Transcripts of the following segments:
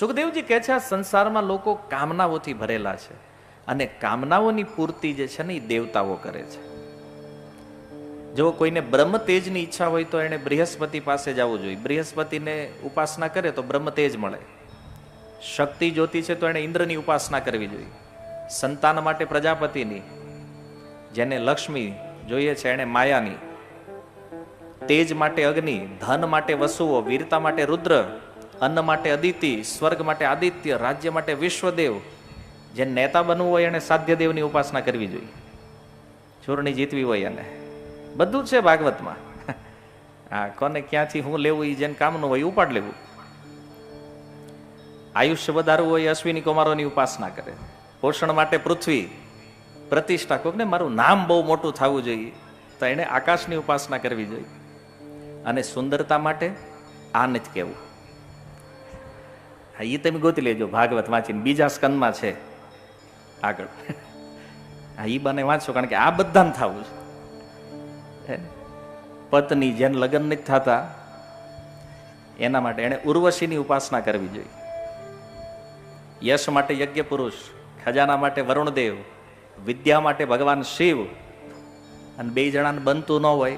સુખદેવજી કહે છે, આ સંસારમાં લોકો કામનાઓથી ભરેલા છે અને કામનાઓની પૂર્તિ જે છે ને એ દેવતાઓ કરે છે. જો કોઈને બ્રહ્મ તેજની ઈચ્છા હોય તો એને બૃહસ્પતિ પાસે જવું જોઈએ. બૃહસ્પતિને ઉપાસના કરે તો બ્રહ્મ તેજ મળે. શક્તિ જ્યોતિ છે તો એને ઇન્દ્રની ઉપાસના કરવી જોઈએ. સંતાન માટે પ્રજાપતિની, જેને લક્ષ્મી જોઈએ છે એને માયાની, તેજ માટે અગ્નિ, ધન માટે વસુઓ, વીરતા માટે રુદ્ર અન્ન માટે અદિતિ, સ્વર્ગ માટે આદિત્ય, રાજ્ય માટે વિશ્વદેવ. જે નેતા બનવું હોય એને સાધ્યદેવની ઉપાસના કરવી જોઈએ. ચૂરણી જીતવી હોય એને. બધું છે ભાગવતમાં. હા, કોને ક્યાંથી હું લેવું એ જેને કામનું હોય ઉપાડ લેવું. આયુષ્ય વધારવું હોય અશ્વિની કુમારોની ઉપાસના કરે. પોષણ માટે પૃથ્વી પ્રતિષ્ઠા. કોકને મારું નામ બહુ મોટું થવું જોઈએ, તો એણે આકાશની ઉપાસના કરવી જોઈએ. અને સુંદરતા માટે આનંદ કહેવું. હા એ તમે ગોતી લેજો, ભાગવત વાંચીને. બીજા સ્કંદમાં છે. આગળ. હા એ બને વાંચો કારણ કે આ બધાને થવું છે. પત્ની જેને લગ્ન નથી થતા, એના માટે એણે ઉર્વશીની ઉપાસના કરવી જોઈએ. યશ માટે યજ્ઞ પુરુષ, ખજાના માટે વરુણદેવ, વિદ્યા માટે ભગવાન શિવ અને બે જણાને બનતું ન હોય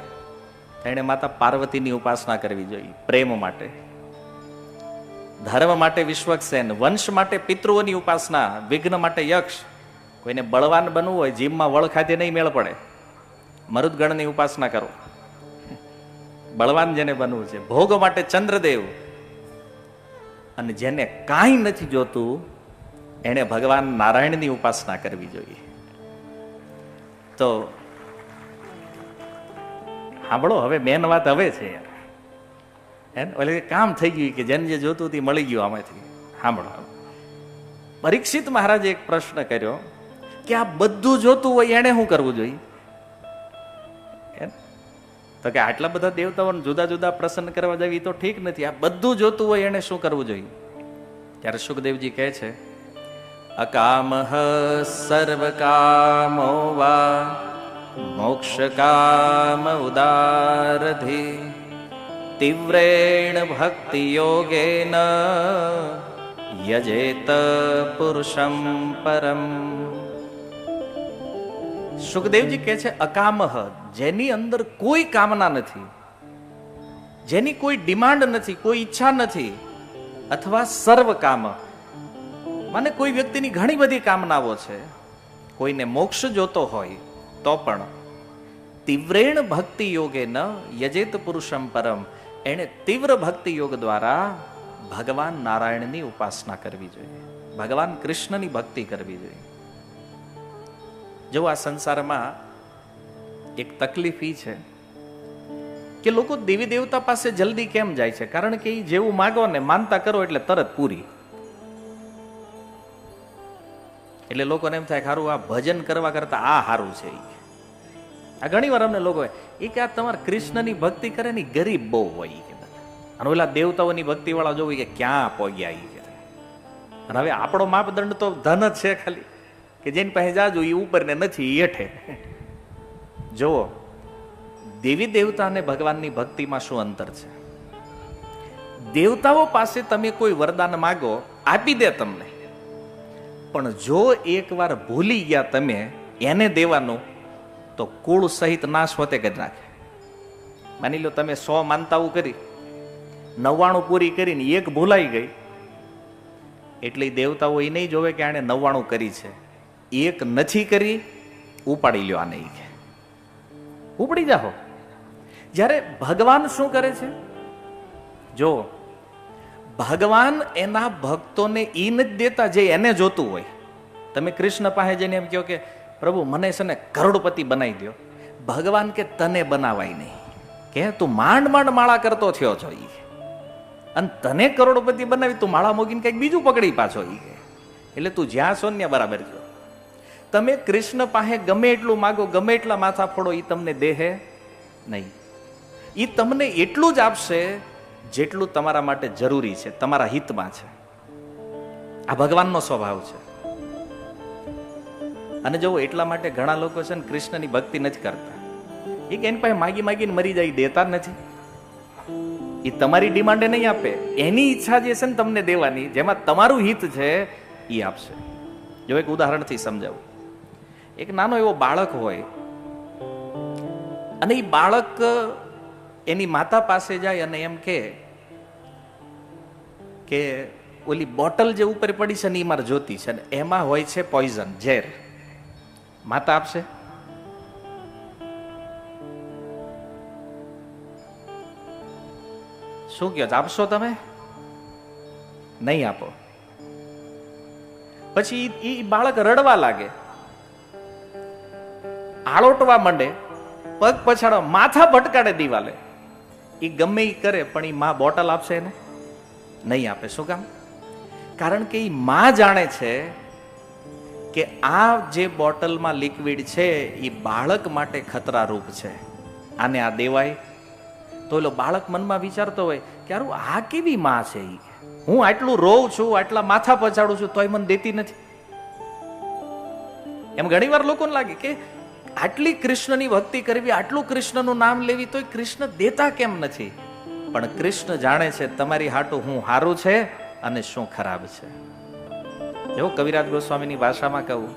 એણે માતા પાર્વતીની ઉપાસના કરવી જોઈએ, પ્રેમ માટે. ધર્મ માટે વિશ્વક્સેન, વંશ માટે પિતૃઓની ઉપાસના, વિઘ્ન માટે યક્ષ. કોઈને બળવાન બનવું હોય જીમમાં વળ ખાતે નહીં મેળ પડે. મરુદગણની ઉપાસના કરો. બળવાન જેને બનવું છે. ભોગ માટે ચંદ્રદેવ. અને જેને કાંઈ નથી જોતું, એણે ભગવાન નારાયણની ઉપાસના કરવી જોઈએ. તો, સાંભળો, હવે મેન વાત હવે છે. યાર હે? ઓલે કામ થઈ ગયું કે જેને જે જોતું તે મળી ગયું આમાંથી. સાંભળો. પરીક્ષિત મહારાજે એક પ્રશ્ન કર્યો કે આ બધું જોતું હોય એને શું કરવું જોઈએ? તો કે આટલા બધા દેવતાઓને જુદા જુદા પ્રસન્ન કરવા જવી તો ઠીક નથી. આ બધું જોતું હોય એને શું કરવું જોઈએ? ત્યારે સુખદેવજી કહે છે, અકામ સર્વ કામો વા મોક્ષ કામ ઉદારધિ. તીવ્રેણ ભક્તિ યોગેન યજેત પુરુષમ પરમ સુખદેવજી કહે છે અકામહ જેની અંદર કોઈ કામના નથી જેની કોઈ ડિમાન્ડ નથી કોઈ ઈચ્છા નથી અથવા સર્વ કામ મને કોઈ વ્યક્તિની ઘણી બધી કામનાઓ છે કોઈને મોક્ષ જોતો હોય તો પણ તીવ્રેણ ભક્તિ યોગે ન યજેત પુરુષમ પરમ એણે તીવ્ર ભક્તિ યોગ દ્વારા ભગવાન નારાયણની ઉપાસના કરવી જોઈએ. ભગવાન કૃષ્ણની ભક્તિ કરવી જોઈએ. જો આ સંસારમાં એક તકલીફ ઈ છે કે લોકો દેવી દેવતા પાસે જલ્દી કેમ જાય છે? કારણ કે એ જેવું માગો ને માનતા કરો એટલે તરત પૂરી. એટલે લોકોને એમ થાય સારું આ ભજન કરવા કરતા આ સારું છે. આ ઘણી વાર અમને લોકો એ કે આ તમારે કૃષ્ણની ભક્તિ કરે ને ગરીબ બહુ હોય કે. અને ઓલા દેવતાઓની ભક્તિ વાળા જોવું કે ક્યાં પહોંચ્યા એ અને હવે આપણો માપદંડ તો ધન જ છે ખાલી, કે જેની પાસે જાજુ એ ઉપર ને નથી હેઠે. જુઓ, દેવી દેવતા અને ભગવાનની ભક્તિમાં શું અંતર છે? દેવતાઓ પાસે તમે કોઈ વરદાન માગો, આપી દે તમને. પણ જો એકવાર ભૂલી ગયા તમે, એને દેવાનું તો કુળ સહિત નાશ હોતે કરી નાખે. માની લો તમે સો માનતાઓ કરી, નવ્વાણું પૂરી કરીને એક ભૂલાઈ ગઈ, એટલે દેવતાઓ એ નહીં જોવે કે આણે નવ્વાણું કરી છે. એક નથી કરી, ઉપાડી લ્યો આને કે. ઉપડી જાઓ. જ્યારે ભગવાન શું કરે છે? જો, ભગવાન એના ભક્તોને એ નથી દેતા જે એને જોતું હોય. તમે કૃષ્ણ પાસે જઈને એમ કહો કે પ્રભુ, મને છે ને કરોડપતિ બનાવી દો ભગવાન કે તને બનાવાય નહીં. કે તું માંડ માંડ માળા કરતો થયો છો ઈ. અને તને કરોડપતિ બનાવી, તું માળા મોગીને કંઈક બીજું પકડી પાછો કે એટલે તું જ્યાં છો ને બરાબર છો. તમે કૃષ્ણ પાસે ગમે એટલું માગો, ગમે એટલા માથા ફોડો એ તમને દેહે નહીં. એ તમને એટલું જ આપશે જેટલું તમારા માટે જરૂરી છે, તમારા હિતમાં છે. આ ભગવાનનો સ્વભાવ છે. અને જો એટલા માટે ઘણા લોકો છે ને કૃષ્ણની ભક્તિ નથી કરતા. એ કે એની પાસે માગી માગીને મરી જાય દેતા નથી. એ તમારી ડિમાન્ડે નહીં આપે. એની ઈચ્છા જે છે ને તમને દેવાની, જેમાં તમારું હિત છે એ આપશે. જો એક ઉદાહરણથી સમજાવું. એક નાનો એવો બાળક હોય, અને એ બાળક, એની માતા પાસે જાય અને એમ કે કે ઓલી બોટલ જે ઉપર પડી છે ને એ મારે જોતી છે ને, એમાં હોય છે પોઈઝન, ઝેર. માતા આપશે? શું કહો આપશો તમે? નહીં આપો. પછી એ બાળક રડવા લાગે. આળોટવા માંડે. પગ પછાડો માથા ભટકાડે દિવાલે. એ ગમે એ કરે, પણ એ માં બોટલ આપશે એને? નહીં આપે. શું કામ? કારણ કે એ માં જાણે છે કે આ જે બોટલમાં લિક્વિડ છે એ બાળક માટે ખતરારૂપ છે. આને આ દેવાય? તો એલો બાળક મનમાં વિચારતો હોય કે યાર આ કેવી માં છે એ હું આટલું રોઉં છું, આટલા માથા પચાડું છું, તોય મને દેતી નથી. એમ ઘણીવાર લોકોને લાગે કે આટલી કૃષ્ણની ભક્તિ કરવી, આટલું કૃષ્ણનું નામ લેવી તોય કૃષ્ણ દેતા કેમ નથી? પણ કૃષ્ણ જાણે છે, તમારી હાટું હું સારું છે અને શું ખરાબ છે. જો કવિરાજ ગોસ્વામીની ભાષામાં કહું,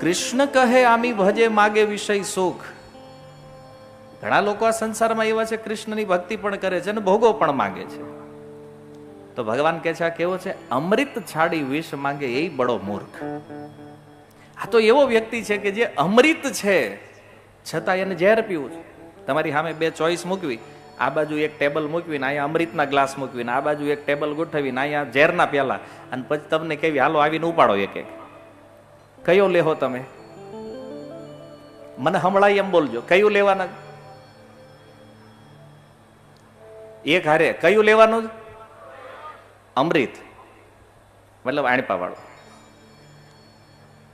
કૃષ્ણ કહે આમી ભજે માગે વિષય સુખ ઘણા લોકો આ સંસારમાં એવા છે, કૃષ્ણની ભક્તિ પણ કરે છે અને ભોગો પણ માગે છે. તો ભગવાન કહે છે, આ કેવો છે? અમૃત છાડી વિષ માંગે એ બડો મૂર્ખ. આ તો એવો વ્યક્તિ છે કે જે અમૃત છે, છતાં એને ઝેર પીવું છે. તમારી સામે બે ચોઈસ મૂકવી. આ બાજુ એક ટેબલ મૂકવીને, અહીંયા અમૃતના ગ્લાસ મૂકવીને, આ બાજુ એક ટેબલ ગોઠવીને, અહીંયા ઝેરના પ્યાલા. અને પછી તમને કેવી હાલો, આવીને ઉપાડો એક એક. કયો લેહો તમે? મને હમણાં એમ બોલજો, કયું લેવાના? એક હારે, કયું લેવાનું? અમૃત. મતલબ આણપા વાળું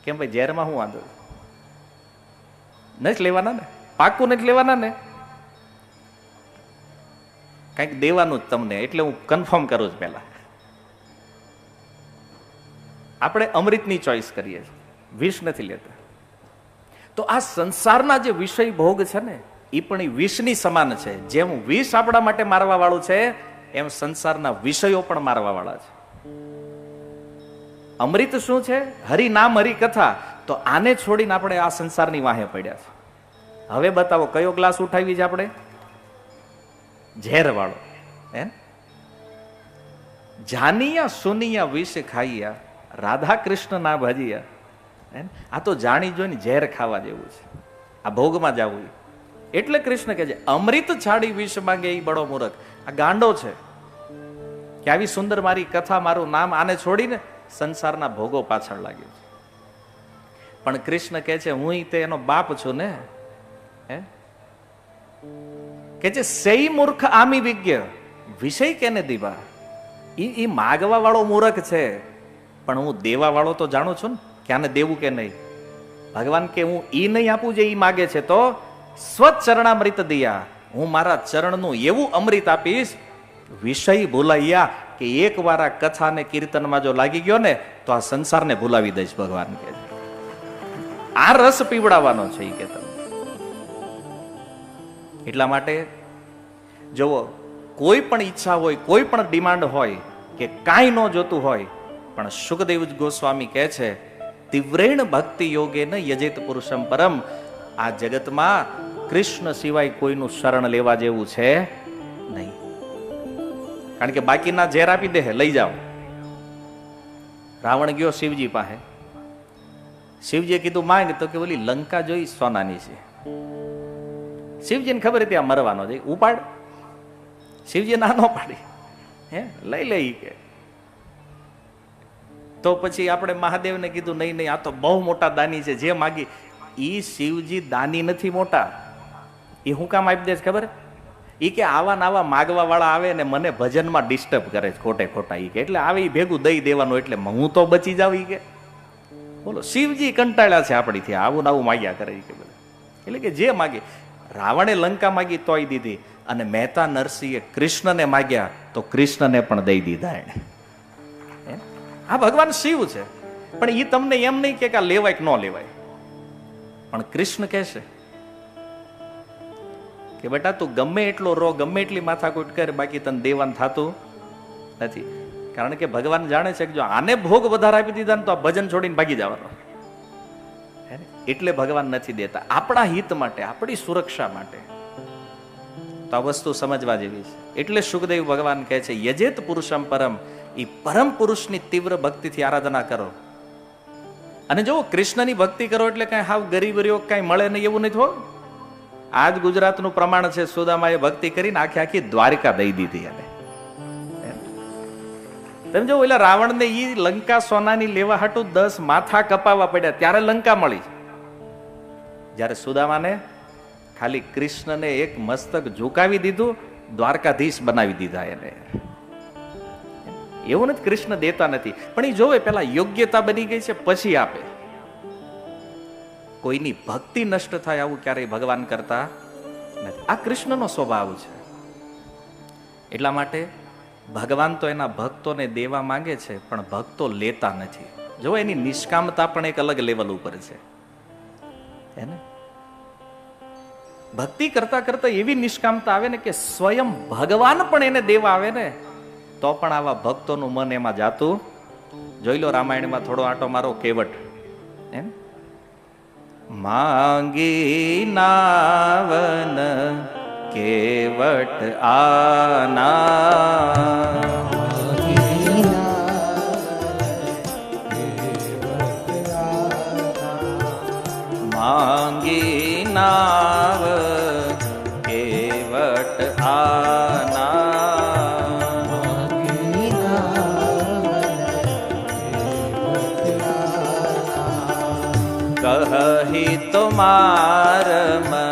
કેમ ભાઈ, ઝેરમાં હું વાંધો? નથી લેવાના ને? પાકું નથી લેવાના ને? કંઈક દેવાનું જ તમને, એટલે હું કન્ફર્મ કરું છું પહેલા. આપણે અમૃતની ચોઈસ કરીએ છીએ. વિષ નથી લેતા. તો આ સંસારના જે વિષય ભોગ છે ને એ પણ એ વિષની સમાન છે. જેમ વિષ આપણા માટે મારવા વાળું છે, એમ સંસારના વિષયો પણ મારવા વાળા છે. અમૃત શું છે? હરિ નામ, હરિ કથા. તો આને છોડીને આપણે આ સંસારની વાહે પડ્યા છે. હવે બતાવો, કયો ગ્લાસ ઉઠાવી છે આપણે? ઝેર વાળો. હે? જાનિયા સુનિયા વિષ ખાઈયા રાધા કૃષ્ણ ના ભજીયા. હે? આ તો જાણી જોઈને ઝેર ખાવા જેવું છે. આ ભોગમાં જવું એટલે કૃષ્ણ કહે છે, અમૃત છાડી વિષ માંગે એ બડો મૂરખ. આ ગાંડો છે. કે આવી સુંદર મારી કથા મારું નામ આને છોડીને સંસારના ભોગો પાછળ લાગ્યો છે. પણ કૃષ્ણ કહે છે, હું તે એનો બાપ છું ને. હે? કે જે સહી મૂર્ખ આમી વિજ્ઞ, વિષય કેને દીવા? એ એ માગવા વાળો મૂર્ખ છે. પણ હું દેવા વાળો તો જાણું છું ને, કે આને દેવું કે નહીં? ભગવાન કે હું એ નહીં આપું જે એ માગે છે, તો સ્વચરણામૃત દિયા. હું મારા ચરણનું એવું અમૃત આપીશ, વિષય ભૂલાઈયા કે એક વાર આ કથા ને કીર્તનમાં જો લાગી ગયો ને, તો આ સંસારને ભૂલાવી દઈશ ભગવાન કે. આ રસ પીવડાવવાનો છે એ કે તમે એટલા માટે જુઓ, કોઈ પણ ઈચ્છા હોય, કોઈ પણ ડિમાન્ડ હોય કે કાંઈ ન જોતું હોય, પણ સુખદેવ ગોસ્વામી કહે છે, તીવ્રેણ ભક્તિ યોગે ન યજેત પુરુષમ પરમ. આ જગતમાં કૃષ્ણ સિવાય કોઈનું શરણ લેવા જેવું છે નહીં. કારણ કે બાકીના ઝેર આપી દે, લઈ જાઓ. રાવણ ગયો શિવજી પાસે. શિવજીએ કીધું, માંગ. તો કે ઓલી લંકા જોઈ સોનાની છે. શિવજીને ખબર હતી આ મરવાનો છે. ઉપાડ. શિવજી ના નો પાડી. હે? લઈ લઈ કે. તો પછી આપણે મહાદેવને કીધું, નહીં નહીં, આ તો બહુ મોટા દાની છે. જે માગી. ઈ શિવજી દાની નથી મોટા. એ હું કામ આપી દે ખબર? ઈ કે આવા ને આવા માગવા વાળા આવે ને મને ભજનમાં ડિસ્ટર્બ કરે છે ખોટે ખોટા એ કે. એટલે આવે એ ભેગું દઈ દેવાનું એટલે હું તો બચી જાવ એ કે. બોલો, શિવજી કંટાળ્યા છે આપણીથી. આવું ને આવું માગ્યા કરે એ કે બધા. એટલે કે જે માગે. રાવણે લંકા માગી તોય દીધી અને મહેતા નરસિંહે કૃષ્ણને માગ્યા તો કૃષ્ણને પણ દઈ દીધા એને? આ ભગવાન શિવ છે, પણ એ તમને એમ નહીં કે આ લેવાય કે ન લેવાય પણ કૃષ્ણ કહેશે કે બેટા તું ગમે એટલો રો, ગમે એટલી માથાકૂટ કર, બાકી તને દેવાન થતું નથી કારણ કે ભગવાન જાણે છે કે જો આને ભોગ વધારે આપી દીધા ને તો આ ભજન છોડીને ભાગી જવાનો? એટલે ભગવાન નથી દેતા. આપણા હિત માટે, આપણી સુરક્ષા માટે. તો આ વસ્તુ સમજવા જેવી છે. એટલે સુખદેવ ભગવાન કહે છે, યજેત પુરુષમ પરમ એ પરમ પુરુષની તીવ્ર ભક્તિથી આરાધના કરો. અને જો કૃષ્ણની ભક્તિ કરો એટલે કઈ હાવ ગરીબ રહ્યો, કઈ મળે નહીં એવું નથી હો. આજ ગુજરાતનું પ્રમાણ છે, સુદામાએ ભક્તિ કરીને આખી આખી દ્વારિકા દઈ દીધી એને. તમે જો ઓલા રાવણને ઈ લંકા સોનાની લેવા હાટું દસ માથા કપાવવા પડ્યા, ત્યારે લંકા મળી. જ્યારે સુદામાને ખાલી કૃષ્ણને એક મસ્તક ઝુકાવી દીધું, દ્વારકાધીશ બનાવી દીધા એને. એવું નથી કૃષ્ણ દેતા નથી, પણ એ જોવે પેલા યોગ્યતા બની ગઈ છે, પછી આપે. કોઈની ભક્તિ નષ્ટ થાય આવું ક્યારેય ભગવાન કરતા નથી. આ કૃષ્ણનો સ્વભાવ છે. એટલા માટે ભગવાન તો એના ભક્તોને દેવા માંગે છે, પણ ભક્તો લેતા નથી. જો એની નિષ્કામતા પણ એક અલગ લેવલ ઉપર છે. હે ભક્તિ કરતા કરતા એવી નિષ્કામતા આવે ને કે સ્વયં ભગવાન પણ એને દેવા આવે ને, તો પણ આવા ભક્તોનું મન એમાં જાતું. જોઈ લો રામાયણમાં થોડો આટો મારો કેવટ. એમ માંગી નાવન કેવટ આના. માંગી નાવ કેવટ આના. કહી તુમાર મરમ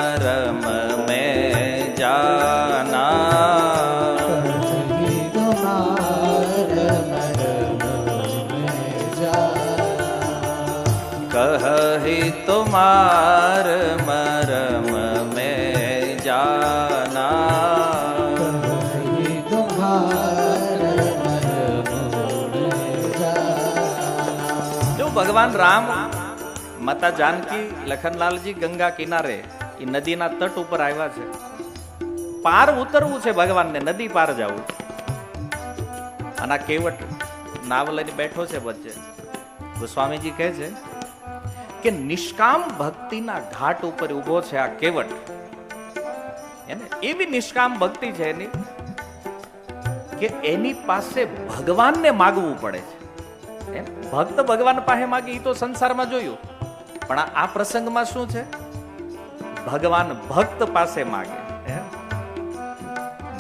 ભગવાન રામ, માતા જાનકી, લખનલાલજી ગંગા કિનારે એ નદીના તટ ઉપર આવ્યા છે. પાર ઉતરવું છે ભગવાનને, નદી પાર જવું. અને કેવટ નાવ લઈને બેઠો છે વચ્ચે. સ્વામીજી કહે છે કે નિષ્કામ ભક્તિના ઘાટ ઉપર ઊભો છે આ કેવટ. એને એવી નિષ્કામ ભક્તિ છે એની કે એની પાસે ભગવાનને માગવું પડે છે. ભક્ત ભગવાન પાસે માગે એ તો સંસારમાં જોયું. પણ આ- પ્રસંગમાં શું છે? ભગવાન ભક્ત પાસે માગે?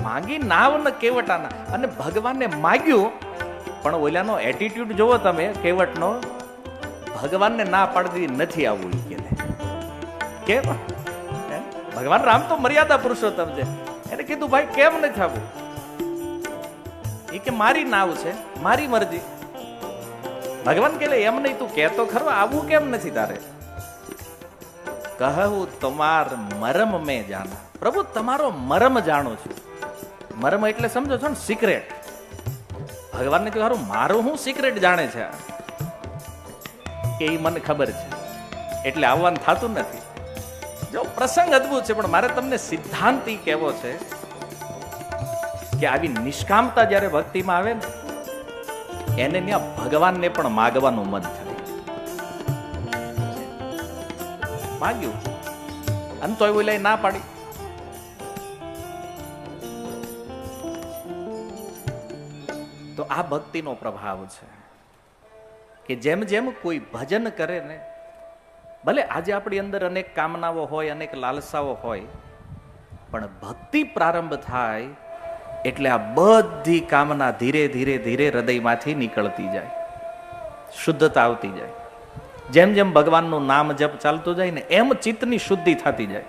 માગી નાવ ન કેવટાના. અને ભગવાનને માગ્યું, પણ ઓલાનો એટીટ્યુડ જોવો તમે, કેવટનો, ભગવાનને ના પાડતી નથી આવવું કે કેમ? ભગવાન રામ તો મર્યાદા પુરુષોત્તમ છે. એને કીધું, ભાઈ, કેમ નથી આવવું એ કે, મારી નાવ છે, મારી મરજી. ભગવાન કે એમ નહીં તું કહેતો ખરો, આવું કેમ નથી તારે? કહું, તમાર મરમ મેં જાના પ્રભુ, તમારો મરમ જાણું છું. મરમ એટલે સમજો છો ને સિક્રેટ ભગવાનને કહ્યું સારું મારું હું સિક્રેટ જાણે છે? કે એ મને ખબર છે. એટલે આવવાનું થતું નથી. જો, પ્રસંગ અદ્ભુત છે, પણ મારે તમને સિદ્ધાંત કહેવો છે કે આવી નિષ્કામતા જ્યારે ભક્તિમાં આવે ને એને ત્યાં ભગવાનને પણ માગવાનું મન થાય. માગ્યું. અને તો એવું લઈ ના પાડી. તો આ ભક્તિનો પ્રભાવ છે કે જેમ જેમ કોઈ ભજન કરે ને, ભલે આજે આપણી અંદર અનેક કામનાઓ હોય, અનેક લાલસાઓ હોય, પણ ભક્તિ પ્રારંભ થાય એટલે આ બધી કામના ધીરે ધીરે ધીરે હૃદયમાંથી નીકળતી જાય. શુદ્ધતા આવતી જાય. જેમ જેમ ભગવાનનું નામ જપ ચાલતું જાય ને એમ ચિત્તની શુદ્ધિ થતી જાય.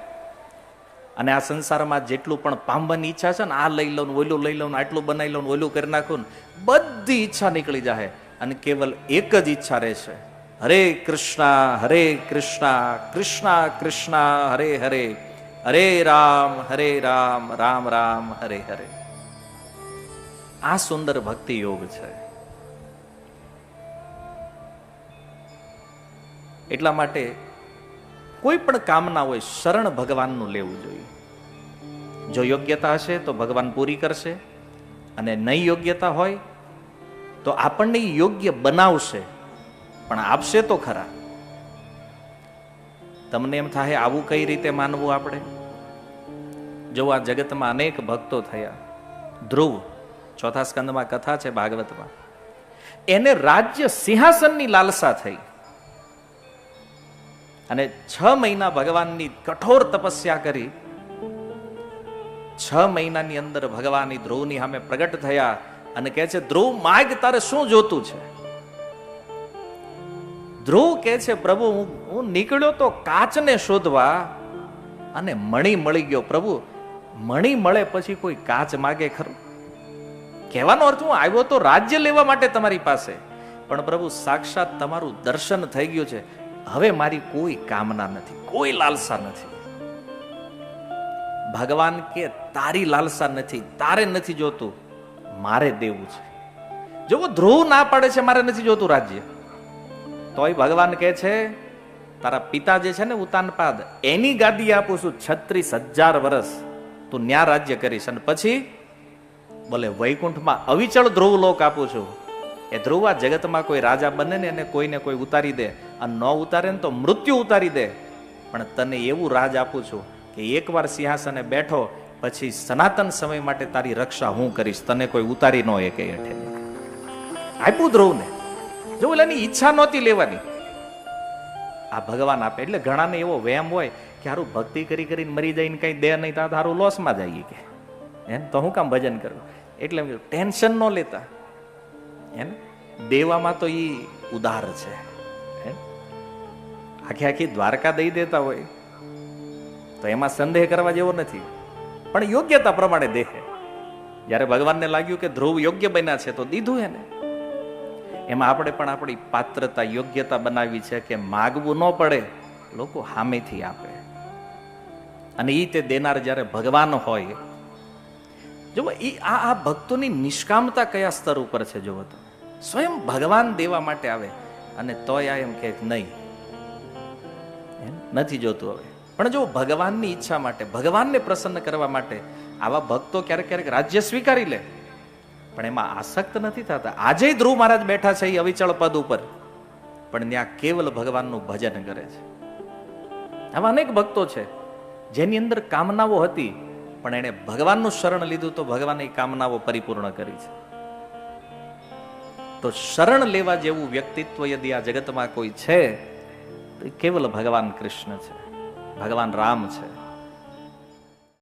અને આ સંસારમાં જેટલું પણ પામવાની ઈચ્છા છે ને, આ લઈ લઉં ઓલું લઈ લઉં આટલું બનાવી લઉં ઓલું કરી નાખું ને, બધી ઈચ્છા નીકળી જાય અને કેવલ એક જ ઈચ્છા રહેશે. હરે કૃષ્ણ હરે કૃષ્ણ કૃષ્ણ કૃષ્ણ, હરે હરે. હરે રામ હરે રામ રામ રામ, હરે હરે. આ સુંદર ભક્તિ યોગ છે. એટલા માટે કોઈ પણ કામના હોય શરણ ભગવાનનું લેવું જોઈએ. જો યોગ્યતા હશે તો ભગવાન પૂરી કરશે અને નહીં યોગ્યતા હોય તો આપણને યોગ્ય બનાવશે, પણ આપશે તો ખરા. તમને એમ થાય આવું કઈ રીતે માનવું આપણે? જો આ જગતમાં અનેક ભક્તો થયા, ધ્રુવ ચોથા સ્કંદમાં કથા છે ભાગવતમાં. એને રાજ્ય સિંહાસનની લાલસા થઈ. અને છ મહિના ભગવાનની કઠોર તપસ્યા કરી. છ મહિનાની અંદર ભગવાનની ધ્રુવની સામે પ્રગટ થયા અને કહે છે, ધ્રુવ માગ તારે શું જોતું છે? ધ્રુવ કહે છે, પ્રભુ, હું હું નીકળ્યો તો કાચને શોધવા અને મણી મળી ગયો. પ્રભુ, મણી મળે પછી કોઈ કાચ માગે ખરું? કહેવાનો અર્થ હું આવ્યો તો રાજ્ય લેવા માટે તમારી પાસે. પણ પ્રભુ, સાક્ષાત તમારું દર્શન થઈ ગયું છે. હવે મારી કોઈ કામના નથી, કોઈ લાલસા નથી. ભગવાન કે તારી લાલસા નથી, તારે નથી જોતું, મારે દેવું છે. જો ધ્રુવ ના પાડે છે, મારે નથી જોતું રાજ્ય. તોય ભગવાન કહે છે, તારા પિતા જે છે ને ઉતાનપાદ, એની ગાદી આપું છું છત્રીસ હજાર વર્ષ તું ન્યા રાજ્ય કરીશ. અને પછી બોલે વૈકુંઠમાં અવિચળ ધ્રુવ લોક આપું છું, એ ધ્રુવ આ જગતમાં કોઈ રાજા બને ને એને કોઈને કોઈ ઉતારી દે અને ન ઉતારે ને તો મૃત્યુ ઉતારી દે. પણ તને એવું રાજ આપું છું કે એકવાર સિંહાસને બેઠો, પછી સનાતન સમય માટે તારી રક્ષા હું કરીશ, તને કોઈ ઉતારી ન એકે હેઠે આપ્યું ધ્રુવને. જો એની ઈચ્છા નહોતી લેવાની. આ ભગવાન આપે, એટલે ઘણાને એવો વહેમ હોય કે હારું ભક્તિ કરી કરીને મરી જઈને કઈ દે નહીં તો હારું લોસમાં જઈએ કે. એમ તો હું કામ ભજન કરવું એટલે એમ કીધું, ટેન્શન ન લેતા. એમ દેવામાં તો એ ઉદાર છે. હે આખી આખી દ્વારકા દઈ દેતા હોય. તો એમાં સંદેહ કરવા જેવો નથી. પણ યોગ્યતા પ્રમાણે દેહે જ્યારે ભગવાનને લાગ્યું કે ધ્રુવ યોગ્ય બન્યા છે તો દીધું એને. એમાં આપણે પણ આપણી પાત્રતા યોગ્યતા બનાવી છે કે માગવું ન પડે લોકો હામેથી આપે. અને એ તે દેનાર જ્યારે ભગવાન હોય જો એ આ આ ભક્તોની નિષ્કામતા કયા સ્તર ઉપર છે, જુઓ તો. સ્વયં ભગવાન દેવા માટે આવે અને તોય આ એમ કે નહીં. નથી જોતું હવે. પણ જો ભગવાનની ઈચ્છા માટે, ભગવાનને પ્રસન્ન કરવા માટે આવા ભક્તો ક્યારેક ક્યારેક રાજ્ય સ્વીકારી લે. પણ એમાં આસક્ત નથી થતા. આજે ધ્રુવ મહારાજ બેઠા છે એ અવિચળ પદ ઉપર. પણ ત્યાં કેવલ ભગવાનનું ભજન કરે છે. આવા અનેક ભક્તો છે, જેની અંદર કામનાઓ હતી પણ એણે ભગવાનનું શરણ લીધું તો ભગવાનની કામનાઓ પરિપૂર્ણ કરી છે. તો શરણ લેવા જેવું વ્યક્તિત્વ યદિ આ જગતમાં કોઈ છે, તો કેવલ ભગવાન કૃષ્ણ છે. ભગવાન રામ છે.